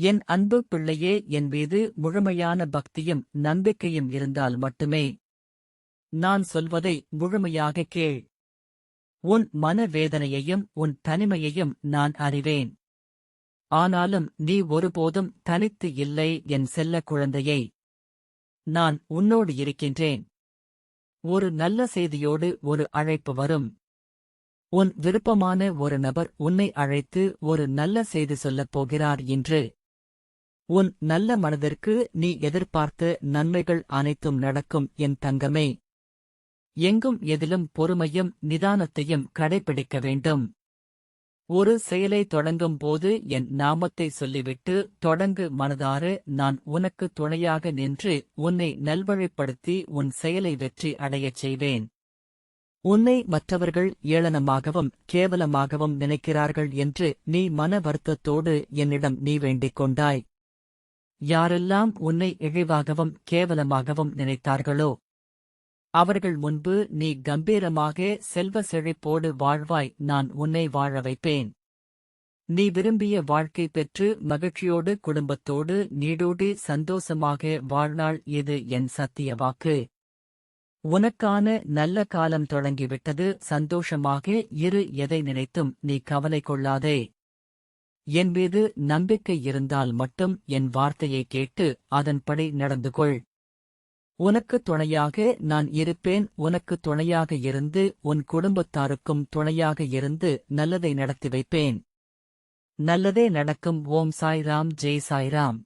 என் அன்பு பிள்ளையே என் மீது முழுமையான பக்தியும் நம்பிக்கையும் இருந்தால் மட்டுமே. நான் சொல்வதை முழுமையாக கேள். உன் மனவேதனையையும் உன் தனிமையையும் நான் அறிவேன். ஆனாலும் நீ ஒருபோதும் தனித்து இல்லை என் செல்ல குழந்தையை. நான் உன்னோடு இருக்கின்றேன். ஒரு நல்ல செய்தியோடு ஒரு அழைப்பு வரும். உன் விருப்பமான ஒரு நபர் உன்னை அழைத்து ஒரு நல்ல செய்தி சொல்லப் போகிறார் என்று உன் நல்ல மனதிற்கு நீ எதிர்பார்த்த நன்மைகள் அனைத்தும் நடக்கும் என் தங்கமே. எங்கும் எதிலும் பொறுமையும் நிதானத்தையும் கடைபிடிக்க வேண்டும். ஒரு செயலை தொடங்கும் போது என் நாமத்தை சொல்லிவிட்டு தொடங்கு மனதாறு நான் உனக்கு துணையாக நின்று உன்னை நல்வழிப்படுத்தி உன் செயலை வெற்றி அடையச் செய்வேன். உன்னை மற்றவர்கள் ஏளனமாகவும் கேவலமாகவும் நினைக்கிறார்கள் என்று நீ மன வருத்தத்தோடு என்னிடம் நீ வேண்டிக் கொண்டாய். யாரெல்லாம் உன்னை இழிவாகவும் கேவலமாகவும் நினைத்தார்களோ அவர்கள் முன்பு நீ கம்பீரமாக செல்வ செழிப்போடு வாழ்வாய் நான் உன்னை வாழ வைப்பேன். நீ விரும்பிய வாழ்க்கை பெற்று மகிழ்ச்சியோடு குடும்பத்தோடு நீடோடி சந்தோஷமாக வாழ்நாள் இது என் சத்திய வாக்கு. உனக்கான நல்ல காலம் தொடங்கிவிட்டது சந்தோஷமாக இரு எதை நினைத்தும் நீ கவலை கொள்ளாதே. என் மீது நம்பிக்கை இருந்தால் மட்டும் என் வார்த்தையை கேட்டு அதன்படி நடந்து கொள். உனக்கு துணையாக நான் இருப்பேன் உனக்கு துணையாக இருந்து உன் குடும்பத்தாருக்கும் துணையாக இருந்து நல்லதை நடத்தி வைப்பேன். நல்லதே நடக்கும் ஓம் சாய்ராம் ஜெய் சாய்ராம்.